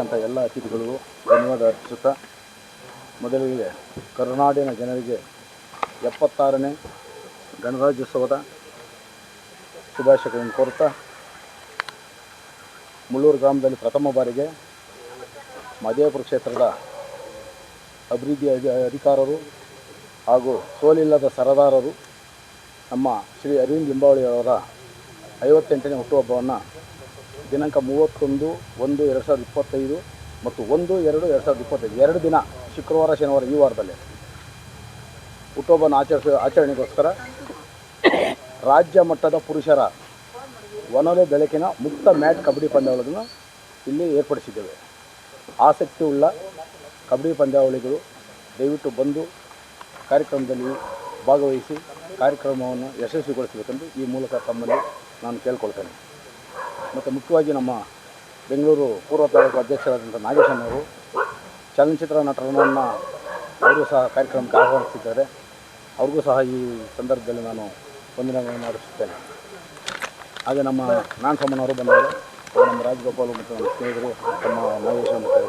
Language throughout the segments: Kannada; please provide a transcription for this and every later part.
ಬಂದಿರತಕ್ಕಂಥ ಎಲ್ಲ ಅತಿಥಿಗಳಿಗೂ ಧನ್ಯವಾದ ಅರ್ಪಿಸುತ್ತಾ ಮೊದಲಿಗೆ ಕರುನಾಡಿನ ಜನರಿಗೆ ಎಪ್ಪತ್ತಾರನೇ ಗಣರಾಜ್ಯೋತ್ಸವದ ಶುಭಾಶಯಗಳನ್ನು ಕೋರುತ್ತಾ ಮುಳ್ಳೂರು ಗ್ರಾಮದಲ್ಲಿ ಪ್ರಥಮ ಬಾರಿಗೆ ಮಾದೇಪುರ ಕ್ಷೇತ್ರದ ಅಭಿವೃದ್ಧಿ ಅಧಿ, ಅಧಿಕಾರರು ಹಾಗೂ ಸೋಲಿಲ್ಲದ ಸರದಾರರು ನಮ್ಮ ಶ್ರೀ ಅರವಿಂದ್ ಲಿಂಬಾವಳಿಯವರ ಐವತ್ತೆಂಟನೇ ಹುಟ್ಟುಹಬ್ಬವನ್ನು ದಿನಾಂಕ ಮೂವತ್ತೊಂದು, ಒಂದು, ಎರಡು ಸಾವಿರದ ಇಪ್ಪತ್ತೈದು ಮತ್ತು ಒಂದು, ಎರಡು ಎರಡು ಸಾವಿರದ ಇಪ್ಪತ್ತೈದು. ಎರಡು ದಿನ, ಶುಕ್ರವಾರ, ಶನಿವಾರ ಈ ವಾರದಲ್ಲಿ. ಹುಟ್ಟುಹಬ್ಬನ ಆಚರಿಸ ಆಚರಣೆಗೋಸ್ಕರ ರಾಜ್ಯ ಮಟ್ಟದ ಪುರುಷರ ಒನಲೆ ಬೆಳಕಿನ ಮುಕ್ತ ಮ್ಯಾಟ್ ಕಬಡ್ಡಿ ಪಂದ್ಯಾವಳಿಗಳನ್ನು ಇಲ್ಲಿ ಏರ್ಪಡಿಸಿದ್ದೇವೆ. ಆಸಕ್ತಿ ಉಳ್ಳ ಕಬಡ್ಡಿ ಪಂದ್ಯಾವಳಿಗಳು ದಯವಿಟ್ಟು ಬಂದು ಕಾರ್ಯಕ್ರಮದಲ್ಲಿ ಭಾಗವಹಿಸಿ ಕಾರ್ಯಕ್ರಮವನ್ನು ಯಶಸ್ವಿಗೊಳಿಸಬೇಕೆಂದು ಈ ಮೂಲಕ ತಮ್ಮಲ್ಲಿ ನಾನು ಕೇಳ್ಕೊಳ್ತೇನೆ. ಮತ್ತು ಮುಖ್ಯವಾಗಿ ನಮ್ಮ ಬೆಂಗಳೂರು ಪೂರ್ವ ತಾಲೂಕು ಅಧ್ಯಕ್ಷರಾದಂಥ ನಾಗೇಶನವರು ಚಲನಚಿತ್ರ ನಟರನ್ನು ಅವರು ಸಹ ಕಾರ್ಯಕ್ರಮಕ್ಕೆ ಆಹ್ವಾನಿಸಿದ್ದಾರೆ. ಅವ್ರಿಗೂ ಸಹ ಈ ಸಂದರ್ಭದಲ್ಲಿ ನಾನು ವಂದನೆಗಳನ್ನು ಮಾಡಿಸುತ್ತೇನೆ. ಹಾಗೆ ನಮ್ಮ ನಾನ್ ಸಮ್ಮನವರು ಬಂದವರು, ಹಾಗೂ ನಮ್ಮ ರಾಜಗೋಪಾಲ್ ಮತ್ತು ನಮ್ಮ ಸ್ನೇಹಿತರು ನಮ್ಮ ಮಹೇಶ ಮತ್ತು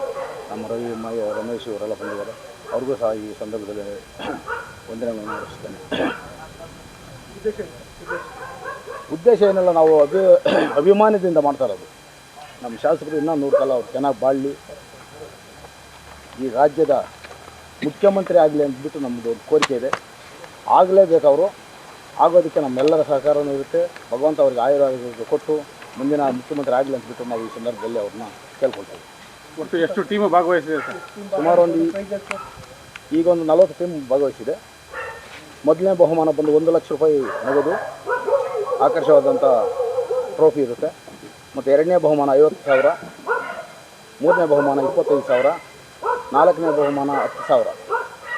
ನಮ್ಮ ರವಿ ಮಯ ರಮೇಶ್ ಇವರೆಲ್ಲ ಬಂದಿದ್ದಾರೆ ಅವ್ರಿಗೂ ಸಹ ಈ ಸಂದರ್ಭದಲ್ಲಿ ವಂದನೆಗಳನ್ನು ಮಾಡಿಸುತ್ತೇನೆ. ಉದ್ದೇಶ ಏನಿಲ್ಲ ನಾವು ಅಭಿ ಅಭಿಮಾನದಿಂದ ಮಾಡ್ತಾ ಇರೋದು. ನಮ್ಮ ಶಾಸಕರು ಇನ್ನೂ ನೋಡ್ಕಲ್ಲ ಕಾಲ ಅವ್ರು ಚೆನ್ನಾಗಿ ಬಾಳಲಿ. ಈ ರಾಜ್ಯದ ಮುಖ್ಯಮಂತ್ರಿ ಆಗಲಿ ಅಂದ್ಬಿಟ್ಟು ನಮ್ಮದು ಒಂದು ಕೋರಿಕೆ ಇದೆ. ಆಗಲೇಬೇಕು ಅವರು. ಆಗೋದಕ್ಕೆ ನಮ್ಮೆಲ್ಲರ ಸಹಕಾರವೂ ಇರುತ್ತೆ. ಭಗವಂತ ಅವ್ರಿಗೆ ಆಯುರ್ವೇದ ಕೊಟ್ಟು ಮುಂದಿನ ಮುಖ್ಯಮಂತ್ರಿ ಆಗಲಿ ಅಂದ್ಬಿಟ್ಟು ನಾವು ಈ ಸಂದರ್ಭದಲ್ಲಿ ಅವ್ರನ್ನ ಕೇಳ್ಕೊಳ್ತೀವಿ ಒಟ್ಟು ಎಷ್ಟು ಟೀಮು ಭಾಗವಹಿಸಿದೆ ಸರ್? ಸುಮಾರು ಒಂದು ಈಗ ಒಂದು ನಲವತ್ತು ಟೀಮ್ ಭಾಗವಹಿಸಿದೆ. ಮೊದಲನೇ ಬಹುಮಾನ ಬಂದು ಒಂದು ಲಕ್ಷ ರೂಪಾಯಿ ನಗದು. ಆಕರ್ಷವಾದಂಥ ಟ್ರೋಫಿ ಇರುತ್ತೆ. ಮತ್ತು ಎರಡನೇ ಬಹುಮಾನ ಐವತ್ತು ಸಾವಿರ, ಮೂರನೇ ಬಹುಮಾನ ಇಪ್ಪತ್ತೈದು ಸಾವಿರ, ನಾಲ್ಕನೇ ಬಹುಮಾನ ಹತ್ತು ಸಾವಿರ.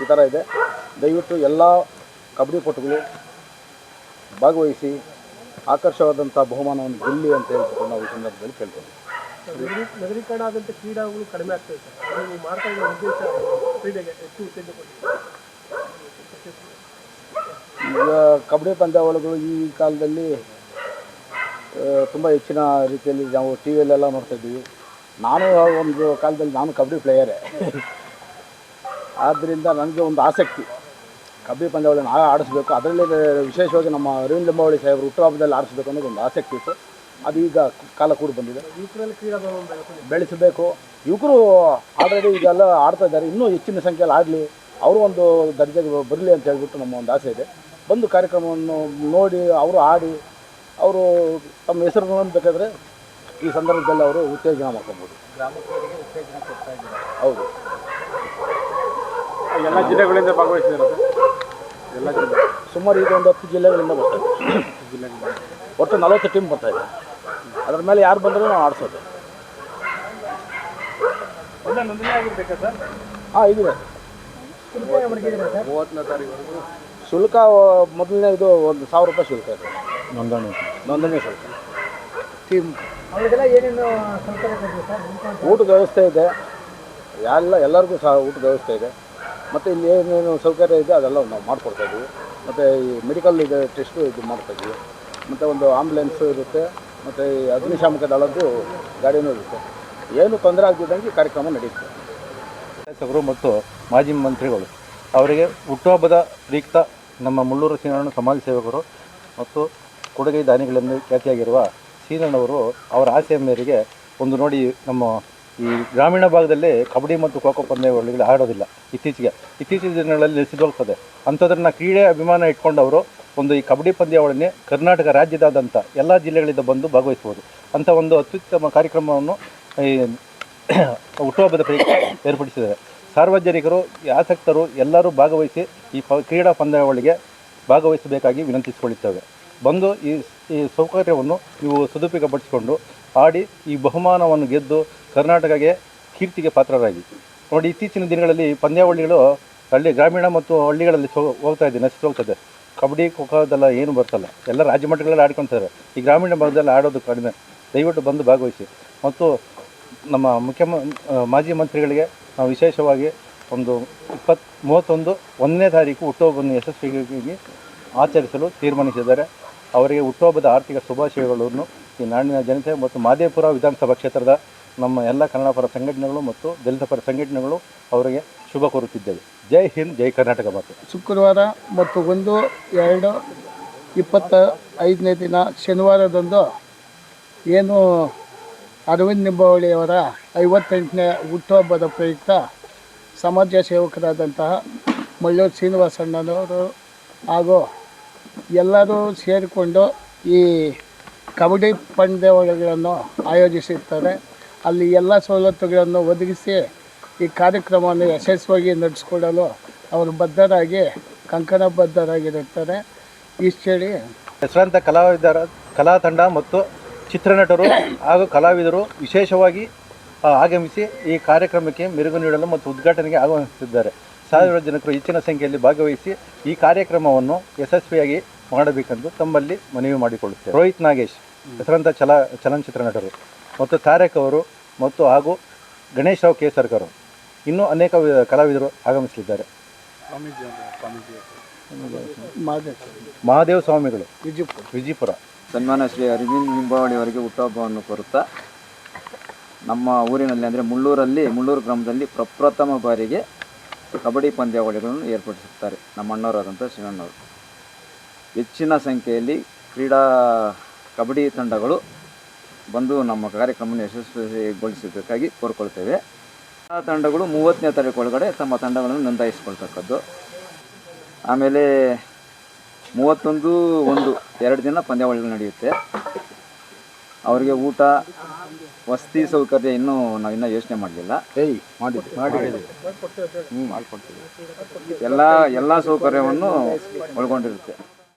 ಈ ಥರ ಇದೆ. ದಯವಿಟ್ಟು ಎಲ್ಲ ಕಬಡ್ಡಿ ಪಟುಗಳು ಭಾಗವಹಿಸಿ ಆಕರ್ಷವಾದಂಥ ಬಹುಮಾನವನ್ನು ಗೆಲ್ಲಿ ಅಂತ ಹೇಳ್ಬಿಟ್ಟು ನಾವು ಈ ಸಂದರ್ಭದಲ್ಲಿ ಕೇಳ್ತೇವೆ. ನಗರೀ- ನಗರೀಕರಣ ಆದಂಥ ಕ್ರೀಡಾಗಳು ಕಡಿಮೆ ಸರ್ ನೀವು ಮಾಡ್ತಾ ಇರೋ ಉದ್ದೇಶ, ಕ್ರೀಡೆಗೆ ಹೆಚ್ಚು ಉತ್ತೇಜ ಕಬಡ್ಡಿ ಪಂದ್ಯಾವಳಿಗಳು ಈ ಕಾಲದಲ್ಲಿ ತುಂಬ ಹೆಚ್ಚಿನ ರೀತಿಯಲ್ಲಿ ನಾವು ಟಿ ವಿಯಲ್ಲೆಲ್ಲ ನೋಡ್ತಾಯಿದ್ದೀವಿ ನಾನು ಒಂದು ಕಾಲದಲ್ಲಿ ನಾನು ಕಬಡ್ಡಿ ಪ್ಲೇಯರೇ ಆದ್ದರಿಂದ ನನಗೆ ಒಂದು ಆಸಕ್ತಿ. ಕಬಡ್ಡಿ ಪಂದ್ಯಾವಳಿ ನಾವೇ ಆಡಿಸ್ಬೇಕು. ಅದರಲ್ಲಿ ವಿಶೇಷವಾಗಿ ನಮ್ಮ ಅರವಿಂದ್ ಲಿಂಬಾವಳಿ ಸಾಹೇಬರು ಹುಟ್ಟುಹಬ್ಬದಲ್ಲಿ ಆಡಿಸ್ಬೇಕು ಅನ್ನೋದು ಒಂದು ಆಸಕ್ತಿ ಇತ್ತು. ಅದು ಈಗ ಕಾಲ ಕೂಡ ಬಂದಿದೆ. ಬೆಳೆಸಬೇಕು. ಯುವಕರು ಆಲ್ರೆಡಿ ಈಗೆಲ್ಲ ಆಡ್ತಾ ಇದ್ದಾರೆ. ಇನ್ನೂ ಹೆಚ್ಚಿನ ಸಂಖ್ಯೆಯಲ್ಲಿ ಆಗಲಿ. ಅವರು ಒಂದು ದರ್ಜೆಗೆ ಬರಲಿ ಅಂತ ಹೇಳ್ಬಿಟ್ಟು ನಮ್ಮ ಒಂದು ಆಸೆ ಇದೆ. ಬಂದು ಕಾರ್ಯಕ್ರಮವನ್ನು ನೋಡಿ ಅವರು ಆಡಿ ಅವರು ತಮ್ಮ ಹೆಸರುಗಳನ್ನು ಬೇಕಾದರೆ ಈ ಸಂದರ್ಭದಲ್ಲಿ ಅವರು ಉತ್ತೇಜನ ಮಾಡ್ಕೊಬೋದು. ಹೌದು. ಎಲ್ಲ ಜಿಲ್ಲೆಗಳಿಂದ ಭಾಗವಹಿಸಿದ್ದಾರೆ ಎಲ್ಲ ಜಿಲ್ಲೆ ಸುಮಾರು ಈಗ ಒಂದು ಹತ್ತು ಜಿಲ್ಲೆಗಳಿಂದ ಬರ್ತಾರೆ ಜಿಲ್ಲೆಗಳಿಂದ ಒಟ್ಟು ನಲವತ್ತು ಟೀಮ್ ಬರ್ತಾ ಇದೆ. ಅದ್ರ ಮೇಲೆ ಯಾರು ಬಂದರೂ ನಾವು ಆಡಿಸೋದು. ಎಲ್ಲ ನೋಂದಣಿ ಆಗಿರ್ಬೇಕಾ ಸರ್? ಹಾಂ ಇದೆ ಮೂವತ್ತನೇ ತಾರೀಕು. ಶುಲ್ಕ ಮೊದಲನೇ ಇದು ಒಂದು ಸಾವಿರ ರೂಪಾಯಿ ಶುಲ್ಕ ಇದೆ. ನೋಂದಣಿ. ನೋಂದಣಿ ಶುಲ್ಕ. ಊಟದ ವ್ಯವಸ್ಥೆ ಇದೆ. ಎಲ್ಲ ಎಲ್ಲರಿಗೂ ಸಹ ಊಟದ ವ್ಯವಸ್ಥೆ ಇದೆ. ಮತ್ತು ಇಲ್ಲಿ ಏನೇನು ಸೌಕರ್ಯ ಇದೆ ಅದೆಲ್ಲ ನಾವು ಮಾಡಿಕೊಡ್ತಾ ಇದ್ದೀವಿ. ಮತ್ತು ಈ ಮೆಡಿಕಲ್ ಇದೆ ಟೆಸ್ಟು ಇದು ಮಾಡ್ತಾ ಇದ್ದೀವಿ. ಮತ್ತು ಒಂದು ಆಂಬ್ಯುಲೆನ್ಸು ಇರುತ್ತೆ. ಮತ್ತು ಈ ಅಗ್ನಿಶಾಮಕ ದಳದ್ದು ಗಾಡಿನೂ ಇರುತ್ತೆ. ಏನು ತೊಂದರೆ ಆಗದಿದ್ದಂಗೆ ಕಾರ್ಯಕ್ರಮ ನಡೆಯುತ್ತೆ ಶಾಸಕರು ಮತ್ತು ಮಾಜಿ ಮಂತ್ರಿಗಳು ಅವರಿಗೆ ಹುಟ್ಟುಹಬ್ಬದ ಪ್ರಯುಕ್ತ ನಮ್ಮ ಮುಳ್ಳೂರು ಸೀನಣ್ಣ ಸಮಾಜ ಸೇವಕರು ಮತ್ತು ಕೊಡುಗೈ ದಾನಿಗಳೆಂದು ಖ್ಯಾತಿಯಾಗಿರುವ ಸೀನಣ್ಣವರು ಅವರ ಆಸೆಯ ಮೇರೆಗೆ ಒಂದು ನೋಡಿ ನಮ್ಮ ಈ ಗ್ರಾಮೀಣ ಭಾಗದಲ್ಲಿ ಕಬಡ್ಡಿ ಮತ್ತು ಖೋಖೋ ಪಂದ್ಯಾವಳಿಗಳು ಆಡೋದಿಲ್ಲ. ಇತ್ತೀಚೆಗೆ, ಇತ್ತೀಚಿನ ದಿನಗಳಲ್ಲಿ ನಿಲ್ಲಿಸಿದೋಗ್ತದೆ ಅಂಥದ್ರನ್ನ ಕ್ರೀಡೆ ಅಭಿಮಾನ ಇಟ್ಕೊಂಡವರು ಒಂದು ಈ ಕಬಡ್ಡಿ ಪಂದ್ಯಾವಳಿನೇ ಕರ್ನಾಟಕ ರಾಜ್ಯದಾದಂಥ ಎಲ್ಲ ಜಿಲ್ಲೆಗಳಿಂದ ಬಂದು ಭಾಗವಹಿಸ್ಬೋದು ಅಂಥ ಒಂದು ಅತ್ಯುತ್ತಮ ಕಾರ್ಯಕ್ರಮವನ್ನು ಈ ಹುಟ್ಟುಹಬ್ಬದ ಪ್ರಯುಕ್ತ ಏರ್ಪಡಿಸಿದ್ದಾರೆ. ಸಾರ್ವಜನಿಕರು, ಆಸಕ್ತರು ಎಲ್ಲರೂ ಭಾಗವಹಿಸಿ ಈ ಪ, ಕ್ರೀಡಾ ಪಂದ್ಯಾವಳಿಗೆ ಭಾಗವಹಿಸಬೇಕಾಗಿ ವಿನಂತಿಸಿಕೊಳ್ಳುತ್ತೇವೆ. ಬಂದು ಈ ಈ ಸೌಕರ್ಯವನ್ನು ನೀವು ಸದುಪಯೋಗಪಡಿಸಿಕೊಂಡು ಆಡಿ ಈ ಬಹುಮಾನವನ್ನು ಗೆದ್ದು ಕರ್ನಾಟಕಕ್ಕೆ ಕೀರ್ತಿಗೆ ಪಾತ್ರರಾಗಿ. ನೋಡಿ, ಇತ್ತೀಚಿನ ದಿನಗಳಲ್ಲಿ ಪಂದ್ಯಾವಳಿಗಳು ಹಳ್ಳಿ ಗ್ರಾಮೀಣ ಮತ್ತು ಹಳ್ಳಿಗಳಲ್ಲಿ ಸೋ, ಹೋಗ್ತಾ ಇದೆ, ನಶಿಸಿ ಹೋಗ್ತದೆ. ಕಬಡ್ಡಿ ಖೋಖೋದೆಲ್ಲ ಏನು ಬರ್ತಲ್ಲ. ಎಲ್ಲ ರಾಜ್ಯ ಮಟ್ಟಗಳಲ್ಲಿ ಆಡ್ಕೊತಾರೆ. ಈ ಗ್ರಾಮೀಣ ಭಾಗದಲ್ಲಿ ಆಡೋದು ಕಡಿಮೆ. ದಯವಿಟ್ಟು ಬಂದು ಭಾಗವಹಿಸಿ. ಮತ್ತು ನಮ್ಮ ಮುಖ್ಯಮ, ಮಾಜಿ ಮಂತ್ರಿಗಳಿಗೆ ನಾವು ವಿಶೇಷವಾಗಿ ಒಂದು ಇಪ್ಪತ್ತು ಮೂವತ್ತೊಂದು ಒಂದನೇ ತಾರೀಕು ಹುಟ್ಟುಹಬ್ಬವನ್ನು ಯಶಸ್ವಿಯಾಗಿ ಆಚರಿಸಲು ತೀರ್ಮಾನಿಸಿದ್ದಾರೆ. ಅವರಿಗೆ ಹುಟ್ಟುಹಬ್ಬದ ಆರ್ಥಿಕ ಶುಭಾಶಯಗಳನ್ನು ಈ ನಾಡಿನ ಜನತೆ ಮತ್ತು ಮಾದೇಪುರ ವಿಧಾನಸಭಾ ಕ್ಷೇತ್ರದ ನಮ್ಮ ಎಲ್ಲ ಕನ್ನಡ ಪರ ಸಂಘಟನೆಗಳು ಮತ್ತು ದಲಿತ ಪರ ಸಂಘಟನೆಗಳು ಅವರಿಗೆ ಶುಭ ಕೋರುತ್ತಿದ್ದೇವೆ. ಜೈ ಹಿಂದ್, ಜೈ ಕರ್ನಾಟಕ ಮಾತು. ಶುಕ್ರವಾರ ಮತ್ತು ಒಂದು, ಎರಡು, ಇಪ್ಪತ್ತ ಐದನೇ ದಿನ ಶನಿವಾರದಂದು ಏನು ಅರವಿಂದ್ ನಿಂಬಾವಳಿಯವರ ಐವತ್ತೆಂಟನೇ ಹುಟ್ಟುಹಬ್ಬದ ಪ್ರಯುಕ್ತ ಸಮಾಜ ಸೇವಕರಾದಂತಹ ಮಳ್ಳೂರು ಶ್ರೀನಿವಾಸಣ್ಣನವರು ಹಾಗೂ ಎಲ್ಲರೂ ಸೇರಿಕೊಂಡು ಈ ಕಬಡ್ಡಿ ಪಂದ್ಯಾವಳಿಗಳನ್ನು ಆಯೋಜಿಸಿರ್ತಾರೆ. ಅಲ್ಲಿ ಎಲ್ಲ ಸವಲತ್ತುಗಳನ್ನು ಒದಗಿಸಿ ಈ ಕಾರ್ಯಕ್ರಮವನ್ನು ಯಶಸ್ವಿಯಾಗಿ ನಡೆಸ್ಕೊಡಲು ಅವರು ಬದ್ಧರಾಗಿ, ಕಂಕಣಬದ್ಧರಾಗಿರುತ್ತಾರೆ. ಇಷ್ಟು ಹೇಳಿ. ಹೆಸರಾಂತ ಕಲಾವಿದರ ಕಲಾ ತಂಡ ಮತ್ತು ಚಿತ್ರನಟರು ಹಾಗೂ ಕಲಾವಿದರು ವಿಶೇಷವಾಗಿ ಆಗಮಿಸಿ ಈ ಕಾರ್ಯಕ್ರಮಕ್ಕೆ ಮೆರುಗು ನೀಡಲು ಮತ್ತು ಉದ್ಘಾಟನೆಗೆ ಆಗಮಿಸುತ್ತಿದ್ದಾರೆ. ಸಾವಿರಾರು ಜನರು ಹೆಚ್ಚಿನ ಸಂಖ್ಯೆಯಲ್ಲಿ ಭಾಗವಹಿಸಿ ಈ ಕಾರ್ಯಕ್ರಮವನ್ನು ಯಶಸ್ವಿಯಾಗಿ ಮಾಡಬೇಕೆಂದು ತಮ್ಮಲ್ಲಿ ಮನವಿ ಮಾಡಿಕೊಳ್ಳುತ್ತೇವೆ. ರೋಹಿತ್ ನಾಗೇಶ್ ಹೆಸರಾಂತ ಚಲ ಚಲನಚಿತ್ರ ನಟರು ಮತ್ತು ತಾರಕ್ ಅವರು ಮತ್ತು ಹಾಗೂ ಗಣೇಶ್ ರಾವ್ ಕೇಸರ್ಕರ್ ಇನ್ನೂ ಅನೇಕ ಕಲಾವಿದರು ಆಗಮಿಸಲಿದ್ದಾರೆ. ಮಹಾದೇವ ಸ್ವಾಮಿಗಳು ವಿಜಿಪುರ ವಿಜಿಪುರ ಸನ್ಮಾನ ಶ್ರೀ ಅರವಿಂದ್ ನಿಂಬಾವಳಿಯವರಿಗೆ ಹುಟ್ಟುಹಬ್ಬವನ್ನು ಕೋರುತ್ತಾ ನಮ್ಮ ಊರಿನಲ್ಲಿ ಅಂದರೆ ಮುಳ್ಳೂರಲ್ಲಿ, ಮುಳ್ಳೂರು ಗ್ರಾಮದಲ್ಲಿ ಪ್ರಪ್ರಥಮ ಬಾರಿಗೆ ಕಬಡ್ಡಿ ಪಂದ್ಯಾವಳಿಗಳನ್ನು ಏರ್ಪಡಿಸುತ್ತಾರೆ ನಮ್ಮ ಅಣ್ಣವರಾದಂಥ ಶಿವಣ್ಣವರು. ಹೆಚ್ಚಿನ ಸಂಖ್ಯೆಯಲ್ಲಿ ಕ್ರೀಡಾ ಕಬಡ್ಡಿ ತಂಡಗಳು ಬಂದು ನಮ್ಮ ಕಾರ್ಯಕ್ರಮವನ್ನು ಯಶಸ್ವಿಗೊಳಿಸಬೇಕಾಗಿ ಕೋರ್ಕೊಳ್ತೇವೆ. ಆ ತಂಡಗಳು ಮೂವತ್ತನೇ ತಾರೀಕು ಒಳಗಡೆ ತಮ್ಮ ತಂಡಗಳನ್ನು ನೋಂದಾಯಿಸ್ಕೊಳ್ತಕ್ಕದ್ದು. ಆಮೇಲೆ ಮೂವತ್ತೊಂದು ಒಂದು ಎರಡು ದಿನ ಪಂದ್ಯಾವಳಿಗಳು ನಡೆಯುತ್ತೆ. ಅವರಿಗೆ ಊಟ ವಸತಿ ಸೌಕರ್ಯ ಇನ್ನೂ ನಾವು ಇನ್ನೂ ಯೋಚನೆ ಮಾಡಲಿಲ್ಲ. ಏಯ್ ಎಲ್ಲ ಎಲ್ಲ ಸೌಕರ್ಯವನ್ನು ಒಳಗೊಂಡಿರುತ್ತೆ.